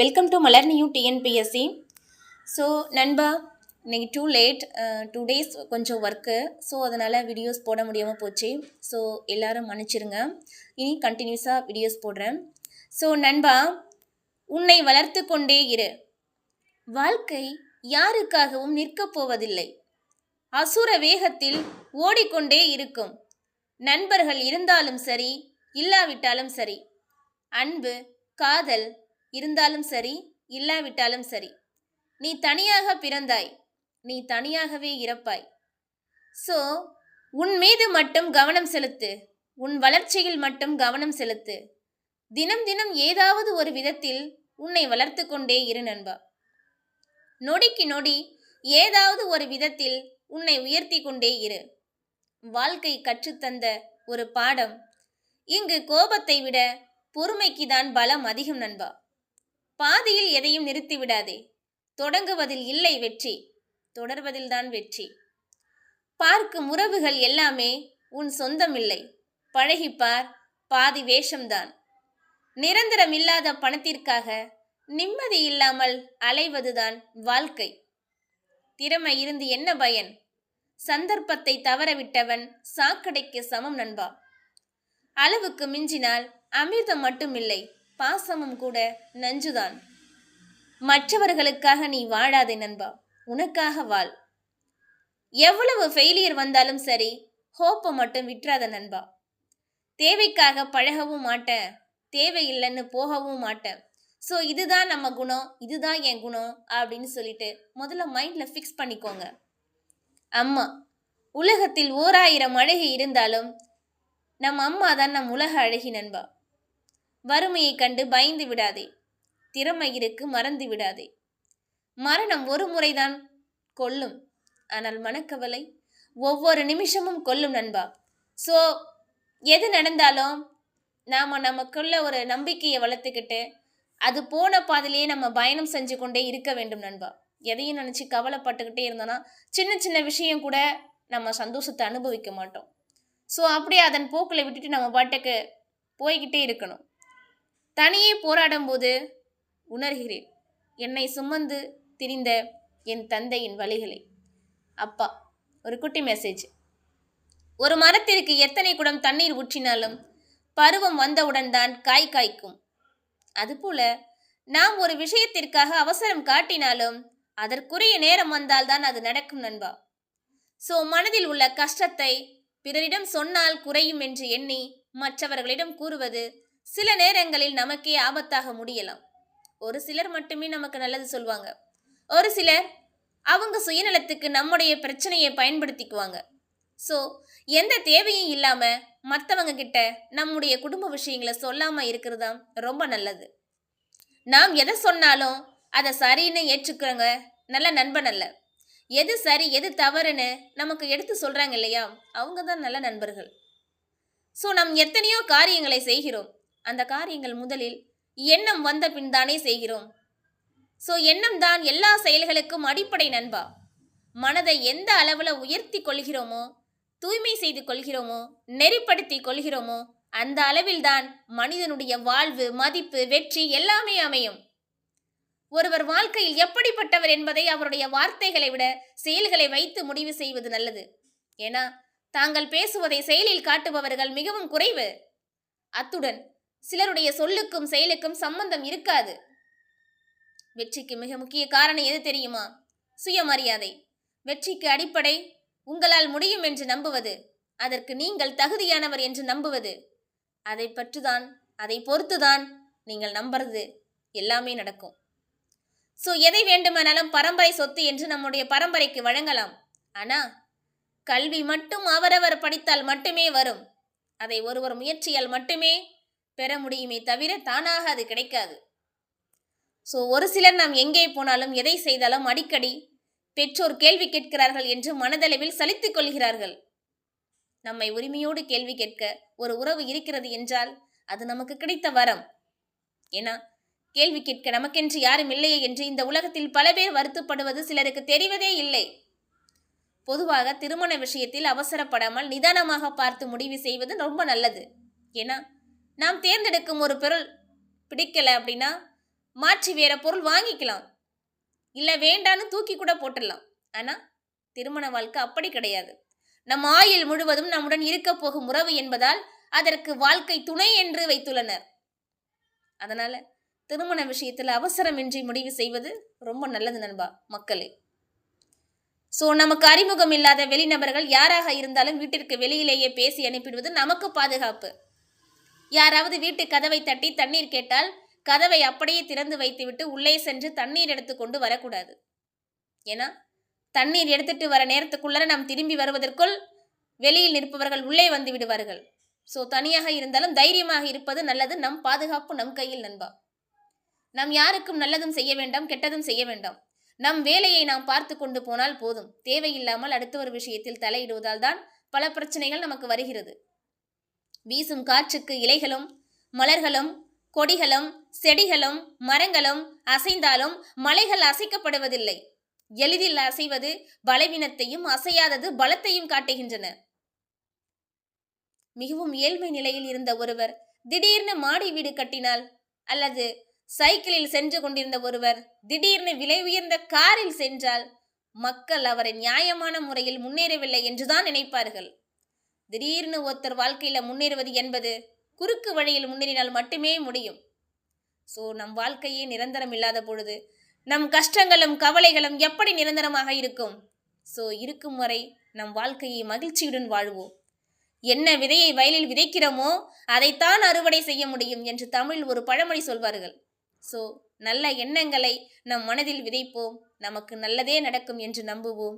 Welcome to Malar new TNPSC so நண்பா இன்னைக்கு too late two days கொஞ்சம் work so அதனால் வீடியோஸ் போட முடியாமல் போச்சு. ஸோ எல்லோரும் மன்னிச்சிருங்க. இனி கண்டினியூஸாக வீடியோஸ் போடுறேன். ஸோ நண்பா உன்னை வளர்த்து கொண்டே இரு. வாழ்க்கை யாருக்காகவும் நிற்கப் போவதில்லை. அசுர வேகத்தில் ஓடிக்கொண்டே இருக்கும். நண்பர்கள் இருந்தாலும் சரி இல்லாவிட்டாலும் சரி. அன்பு காதல் இருந்தாலும் சரி இல்லாவிட்டாலும் சரி. நீ தனியாக பிறந்தாய். நீ தனியாகவே இறப்பாய். ஸோ உன் மீது மட்டும் கவனம் செலுத்து. உன் வளர்ச்சியில் மட்டும் கவனம் செலுத்து. தினம் தினம் ஏதாவது ஒரு விதத்தில் உன்னை வளர்த்து கொண்டே இரு நண்பா. நொடிக்கு நொடி ஏதாவது ஒரு விதத்தில் உன்னை உயர்த்தி கொண்டே இரு. வாழ்க்கை கற்றுத்தந்த ஒரு பாடம். இங்கு கோபத்தை விட பொறுமைக்கு தான் பலம் அதிகம் நண்பா. பாதியில் எதையும் நிறுத்திவிடாதே. தொடங்குவதில் இல்லை வெற்றி தொடர்வதில்தான் வெற்றி. பார்க்கும் உறவுகள் எல்லாமே உன் சொந்தமில்லை. பழகிப்பார் பாதி வேஷம்தான். நிரந்தரம் இல்லாத பணத்திற்காக நிம்மதி இல்லாமல் அலைவதுதான் வாழ்க்கை. திறமை இருந்து என்ன பயன்? சந்தர்ப்பத்தை தவறவிட்டவன் சாக்கடைக்கு சமம் நண்பா. அளவுக்கு மிஞ்சினால் அமிர்தம் மட்டுமில்லை. பாசமும் கூட நஞ்சுதான். மற்றவர்களுக்காக நீ வாழாதே நண்பா உனக்காக வாழ். எவ்வளவு ஃபெயிலியர் வந்தாலும் சரி ஹோப்பை மட்டும் விட்டுறாத நண்பா. தேவைக்காக பழகவும் மாட்டேன் தேவையில்லைன்னு போகவும் மாட்டேன். ஸோ இதுதான் நம்ம குணம் இதுதான் என் குணம் அப்படின்னு சொல்லிட்டு முதல்ல மைண்டில் ஃபிக்ஸ் பண்ணிக்கோங்க. அம்மா உலகத்தில் ஓராயிரம் அழகி இருந்தாலும் நம் அம்மா தான் நம் உலக அழகி நண்பா. வறுமையை கண்டு பயந்து விடாதே. திறமை இருக்கு மறந்து விடாதே. மரணம் ஒரு முறைதான். கொல்லும். ஆனால் மனக்கவலை? ஒவ்வொரு நிமிஷமும் கொல்லும் நண்பா. ஸோ எது நடந்தாலும் நாம் நமக்குள்ள ஒரு நம்பிக்கையை வளர்த்துக்கிட்டு அது போன பாதிலேயே நம்ம பயணம் செஞ்சு கொண்டே இருக்க வேண்டும் நண்பா. எதையும் நினச்சி கவலைப்பட்டுக்கிட்டே இருந்தோன்னா சின்ன சின்ன விஷயம் கூட நம்ம சந்தோஷத்தை அனுபவிக்க மாட்டோம். ஸோ அப்படியே அதன் போக்கில் விட்டுட்டு நம்ம பாட்டுக்கு போய்கிட்டே இருக்கணும். தனியே போராடும் போது உணர்கிறேன். என்னை சுமந்து திரிந்த என் தந்தையின் வழிகளை. அப்பா ஒரு குட்டி மெசேஜ் ஒரு மரத்திற்கு எத்தனை குடம் தண்ணீர் ஊற்றினாலும் பருவம் வந்தவுடன் தான் காய் காய்க்கும். அதுபோல நாம் ஒரு விஷயத்திற்காக அவசரம் காட்டினாலும் அதற்குரிய நேரம் வந்தால்தான் அது நடக்கும் நண்பா. ஸோ மனதில் உள்ள கஷ்டத்தை பிறரிடம் சொன்னால் குறையும் என்று எண்ணி மற்றவர்களிடம் கூறுவது சில நேரங்களில் நமக்கே ஆபத்தாக முடியலாம். ஒரு சிலர் மட்டுமே நமக்கு நல்லது சொல்லுவாங்க ஒரு சிலர் அவங்க சுயநலத்துக்கு நம்முடைய பிரச்சனையை பயன்படுத்திக்குவாங்க. ஸோ எந்த தேவையும் இல்லாமல் மற்றவங்க கிட்ட நம்முடைய குடும்ப விஷயங்களை சொல்லாமல் இருக்கிறது தான் ரொம்ப நல்லது. நாம் எதை சொன்னாலும் அதை சரின்னு ஏற்றுக்கிறவங்க நல்ல நண்பன் அல்ல. எது சரி எது தவறுன்னு நமக்கு எடுத்து சொல்கிறாங்க இல்லையா? அவங்க தான் நல்ல நண்பர்கள். ஸோ நாம் எத்தனையோ காரியங்களை செய்கிறோம். அந்த காரியங்கள் முதலில் எண்ணம் வந்த பின் தானே செய்கிறோம். ஸோ எண்ணம் தான் எல்லா செயல்களுக்கும் அடிப்படை நண்பா. மனதை எந்த அளவில் உயர்த்தி கொள்கிறோமோ தூய்மை செய்து கொள்கிறோமோ நெறிப்படுத்தி கொள்கிறோமோ அந்த அளவில்தான் மனிதனுடைய வாழ்வு மதிப்பு வெற்றி எல்லாமே அமையும். ஒருவர் வாழ்க்கையில் எப்படிப்பட்டவர் என்பதை அவருடைய வார்த்தைகளை விட செயல்களை வைத்து முடிவு செய்வது நல்லது. ஏன்னா தாங்கள் பேசுவதை செயலில் காட்டுபவர்கள் மிகவும் குறைவு. அத்துடன் சிலருடைய சொல்லுக்கும் செயலுக்கும் சம்பந்தம் இருக்காது. வெற்றிக்கு மிக முக்கிய காரணம் எது தெரியுமா? சுயமரியாதை. வெற்றிக்கு அடிப்படை உங்களால் முடியும் என்று நம்புவது. அதற்கு நீங்கள் தகுதியானவர் என்று நம்புவது. அதை பற்றுதான் அதை பொறுத்துதான் நீங்கள் நம்புறது எல்லாமே நடக்கும். ஸோ எதை வேண்டுமானாலும் பரம்பரை சொத்து என்று நம்முடைய பரம்பரைக்கு வழங்கலாம். ஆனால் கல்வி மட்டும் அவரவர் படித்தால் மட்டுமே வரும். அதை ஒருவர் முயற்சியால் மட்டுமே பெற முடியுமே தவிர தானாக அது கிடைக்காது. ஸோ ஒரு சிலர் நாம் எங்கே போனாலும் எதை செய்தாலும் அடிக்கடி பெற்றோர் கேள்வி கேட்கிறார்கள் என்று மனதளவில் சலித்துக் கொள்கிறார்கள். நம்மை உரிமையோடு கேள்வி கேட்க ஒரு உறவு இருக்கிறது என்றால் அது நமக்கு கிடைத்த வரம். ஏன்னா கேள்வி கேட்க நமக்கென்று யாரும் இல்லையே என்று இந்த உலகத்தில் பல பேர் வருத்தப்படுவது சிலருக்கு தெரிவதே இல்லை. பொதுவாக திருமண விஷயத்தில் அவசரப்படாமல் நிதானமாக பார்த்து முடிவு செய்வது ரொம்ப நல்லது. ஏன்னா நாம் தேர்ந்தெடுக்கும் ஒரு பொருள் பிடிக்கலை அப்படின்னா மாற்றி வேற பொருள் வாங்கிக்கலாம். இல்லை வேண்டான்னு தூக்கி கூட போட்டுடலாம். ஆனால் திருமண வாழ்க்கை அப்படி கிடையாது. நம் ஆயுள் முழுவதும் நம்முடன் இருக்க போகும் உறவு என்பதால் அதற்கு வாழ்க்கை துணை என்று வைத்துள்ளனர். அதனால திருமண விஷயத்தில் அவசரமின்றி முடிவு செய்வது ரொம்ப நல்லது நண்பா மக்களே. ஸோ நமக்கு அறிமுகம் இல்லாத வெளிநபர்கள் யாராக இருந்தாலும் வீட்டிற்கு வெளியிலேயே பேசி அனுப்பிடுவது நமக்கு பாதுகாப்பு. யாராவது வீட்டு கதவை தட்டி தண்ணீர் கேட்டால் கதவை அப்படியே திறந்து வைத்துவிட்டு உள்ளே சென்று தண்ணீர் எடுத்து கொண்டு வரக்கூடாது. ஏன்னா தண்ணீர் எடுத்துட்டு வர நேரத்துக்குள்ள நாம் திரும்பி வருவதற்குள் வெளியில் நிற்பவர்கள் உள்ளே வந்து விடுவார்கள். ஸோ தனியாக இருந்தாலும் தைரியமாக இருப்பது நல்லது. நம் பாதுகாப்பு நம் கையில் நண்பா. நாம் யாருக்கும் நல்லதும் செய்ய வேண்டாம் கெட்டதும் செய்ய வேண்டாம். நம் வேலையை நாம் பார்த்து கொண்டு போனால் போதும். தேவையில்லாமல் அடுத்த ஒரு விஷயத்தில் தலையிடுவதால் தான் பல பிரச்சனைகள் நமக்கு வருகிறது. வீசும் காற்றுக்கு இலைகளும் மலர்களும் கொடிகளும் செடிகளும் மரங்களும் அசைந்தாலும் மலைகள் அசைக்கப்படுவதில்லை. எளிதில் அசைவது பலவீனத்தையும் அசையாதது பலத்தையும் காட்டுகின்றன. மிகவும் ஏழ்மை நிலையில் இருந்த ஒருவர் திடீர்னு மாடி வீடு கட்டினால் அல்லது சைக்கிளில் சென்று கொண்டிருந்த ஒருவர் திடீர்னு விலை உயர்ந்த காரில் சென்றால் மக்கள் அவரை நியாயமான முறையில் முன்னேறவில்லை என்றுதான் நினைப்பார்கள். திடீர்னு ஒருத்தர் வாழ்க்கையில் முன்னேறுவது என்பது குறுக்கு வழியில் முன்னேறினால் மட்டுமே முடியும். ஸோ நம் வாழ்க்கையே நிரந்தரம் இல்லாத பொழுது நம் கஷ்டங்களும் கவலைகளும் எப்படி நிரந்தரமாக இருக்கும்? ஸோ இருக்கும் வரை நம் வாழ்க்கையை மகிழ்ச்சியுடன் வாழ்வோம். என்ன விதையை வயலில் விதைக்கிறோமோ அதைத்தான் அறுவடை செய்ய முடியும் என்று தமிழில் ஒரு பழமொழி சொல்வார்கள். ஸோ நல்ல எண்ணங்களை நம் மனதில் விதைப்போம். நமக்கு நல்லதே நடக்கும் என்று நம்புவோம்.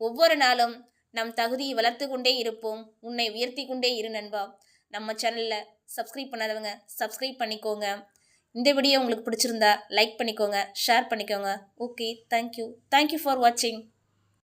ஒவ்வொரு நாளும் நம் தகுதியை வளர்த்து கொண்டே இருப்போம். உன்னை உயர்த்தி கொண்டே இரு நண்பா. நம்ம சேனலில் சப்ஸ்கிரைப் பண்ணாதவங்க சப்ஸ்கிரைப் பண்ணிக்கோங்க. இந்த வீடியோ உங்களுக்கு பிடிச்சிருந்தா லைக் பண்ணிக்கோங்க ஷேர் பண்ணிக்கோங்க. ஓகே தேங்க்யூ தேங்க்யூ ஃபார் வாட்சிங்